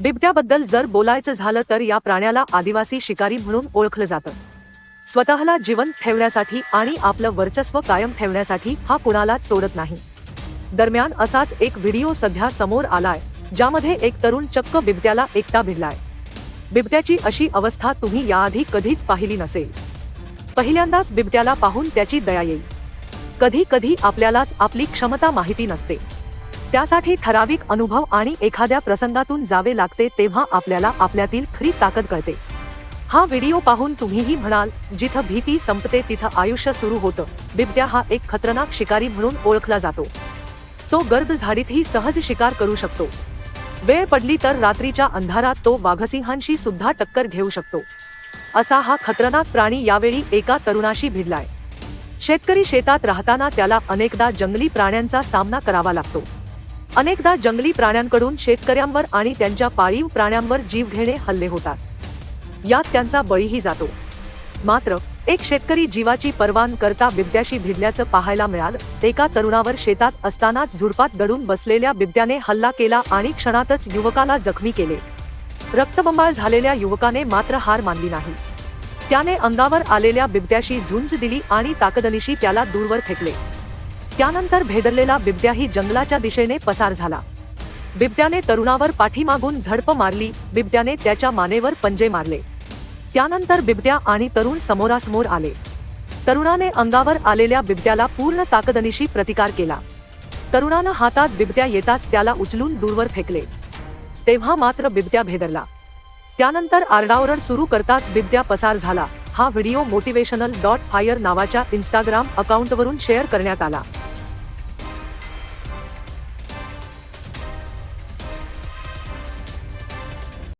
बिबट्याबद्दल जर बोलायचं झालं तर या प्राण्याला आदिवासी शिकारी म्हणून ओळखलं जातं. स्वतःला जिवंत ठेवण्यासाठी आणि आपलं वर्चस्व कायम ठेवण्यासाठी हा कुणालाच सोडत नाही. दरम्यान असाच एक व्हिडिओ सध्या समोर आलाय ज्यामध्ये एक तरुण चक्क बिबट्याला एकटा भिडलाय. बिबट्याची अशी अवस्था तुम्ही याआधी कधीच पाहिली नसेल. पहिल्यांदाच बिबट्याला पाहून त्याची दया येईल. कधी कधी आपल्यालाच आपली क्षमता माहिती नसते. त्यासाठी ठराविक अनुभव आणि एखाद्या प्रसंगातून जावे लागते तेव्हा आपल्याला आपल्यातील खरी ताकद कळते. हा व्हिडिओ पाहून तुम्हीही म्हणाल जिथं भीती संपते तिथं आयुष्य सुरू होतं. बिबट्या हा एक खतरनाक शिकारी म्हणून ओळखला जातो. तो गर्द झाडीतही सहज शिकार करू शकतो. वेळ पडली तर रात्रीच्या अंधारात तो वाघसिंहांशी सुद्धा टक्कर घेऊ शकतो. असा हा खतरनाक प्राणी यावेळी एका तरुणाशी भिडलाय. शेतकरी शेतात राहताना त्याला अनेकदा जंगली प्राण्यांचा सामना करावा लागतो. अनेकदा जंगली प्राण्यांकडून शेतकऱ्यांवर आणि त्यांच्या पाळीव प्राण्यांवर जीवघेणे हल्ले होतात. यात त्यांचा बळीही जातो. मात्र एक शेतकरी जीवाची पर्वान करता बिबट्याशी भिडल्याचं पाहायला मिळालं. एका तरुणावर शेतात असतानाच झुडपात दडून बसलेल्या बिबट्याने हल्ला केला आणि क्षणातच युवकाला जखमी केले. रक्तबंबाळ झालेल्या युवकाने मात्र हार मानली नाही. त्याने अंगावर आलेल्या बिबट्याशी झुंज दिली आणि ताकदनिशी त्याला दूरवर फेकले. त्यानंतर भेदरलेला बिबट्याही जंगलाच्या दिशेने पसार झाला. बिबट्याने तरुणावर पाठीमागून झडप मारली बिबट्याने त्याच्या मानेवर पंजे मारले. त्यानंतर बिबट्या आणि तरुण समोरासमोर आले. तरुणाने अंगावर आलेल्या बिबट्याला पूर्ण ताकदनिशी प्रतिकार केला. तरुणानं हातात बिबट्या येताच त्याला उचलून दूरवर फेकले. तेव्हा मात्र बिबट्या भेदरला. त्यानंतर आरडाओरड सुरू करताच बिबट्या पसार झाला. हा व्हिडिओ मोटिवेशनल डॉट फायर नावाच्या इन्स्टाग्राम अकाउंटवरून शेअर करण्यात आला.